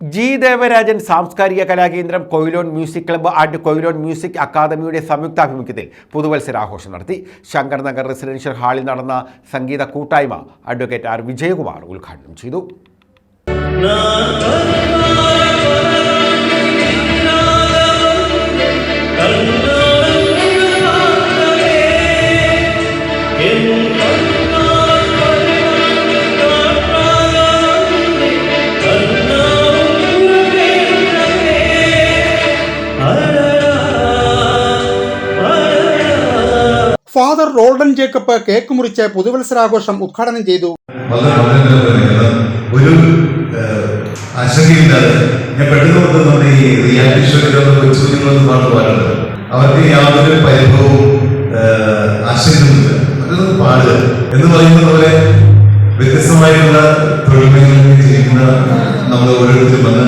G Devarajan സാംസ്കാരിക കലാകേന്ദ്രം Quilon music club and Quilon music അക്കാദമിയുടെ സംയുക്താഭിമുഖ്യത്തിൽ പുതുവത്സരാഘോഷം നടത്തി. ശങ്കർ നഗർ റെസിഡൻഷ്യൽ ഹാളിൽ നടന്ന സംഗീത കൂട്ടായ്മ അഡ്വക്കേറ്റ് ആർ വിജയകുമാർ ഉദ്ഘാടനം ചെയ്തു. ഫാദർ റോൾഡൻ ജേക്കബ് കേക്ക് മുറിച്ച് പുതുവത്സരാഘോഷം ഉദ്ഘാടനം ചെയ്തു. ഒരു ആശങ്കയില്ലാതെ അവർക്ക് എന്ന് പറയുന്നത് പോലെ വ്യത്യസ്തമായിട്ടുള്ള ജീവിക്കുന്ന നമ്മൾ ഓരോരുത്തരും വന്ന്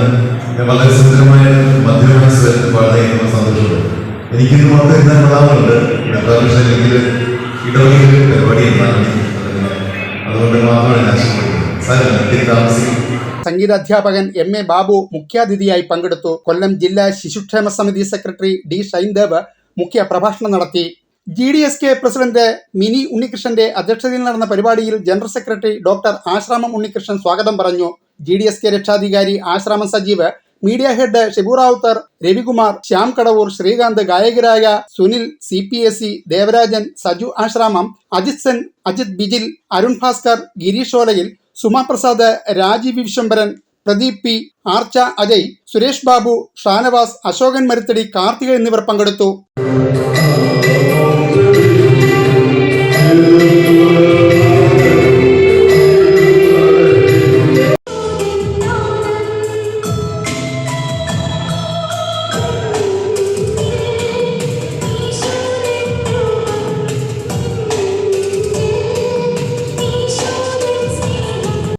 വളരെ സുന്ദരമായ മധ്യമായ സ്വരത്തിൽ പാടുന്ന എനിക്ക് എനിക്കിന്ന് മാത്രം കൊള്ളാറുണ്ട് അല്ലെങ്കിൽ ഇടവകയിൽ പരിപാടി എന്നാണ് അതുകൊണ്ട് മാത്രമാണ് സംഗീതാധ്യാപകൻ എം എ ബാബു മുഖ്യാതിഥിയായി പങ്കെടുത്തു. കൊല്ലം ജില്ലാ ശിശുക്ഷേമ സമിതി സെക്രട്ടറി ഡി ഷൈൻദേവ് മുഖ്യ പ്രഭാഷണം നടത്തി. G D S K president Mini ഉണ്ണികൃഷ്ണന്റെ അധ്യക്ഷതയിൽ നടന്ന പരിപാടിയിൽ general secretary doctor Ashramam Unnikrishnan സ്വാഗതം പറഞ്ഞു. ജി ഡി എസ് കെ രക്ഷാധികാരി Ashramam Sajeev media head Shibu Rawther Ravikumar Shyam Kadavoor Sreekanth ഗായകരായ Sunil C P S C Devarajan Saju Ashramam Ajith Sen Ajith Bijil Arun Bhaskar Girish Olayil Suma Prasad Rajeev Viswambharan Pradeep P Archa Ajay Suresh Babu Shanavas Ashokan Maruthadi Karthika എന്നിവർ പങ്കെടുത്തു.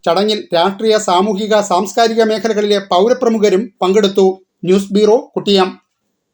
ചടങ്ങിൽ രാഷ്ട്രീയ സാമൂഹിക സാംസ്കാരിക മേഖലകളിലെ പൗരപ്രമുഖരും പങ്കെടുത്തു. News bureau Kuttiyam.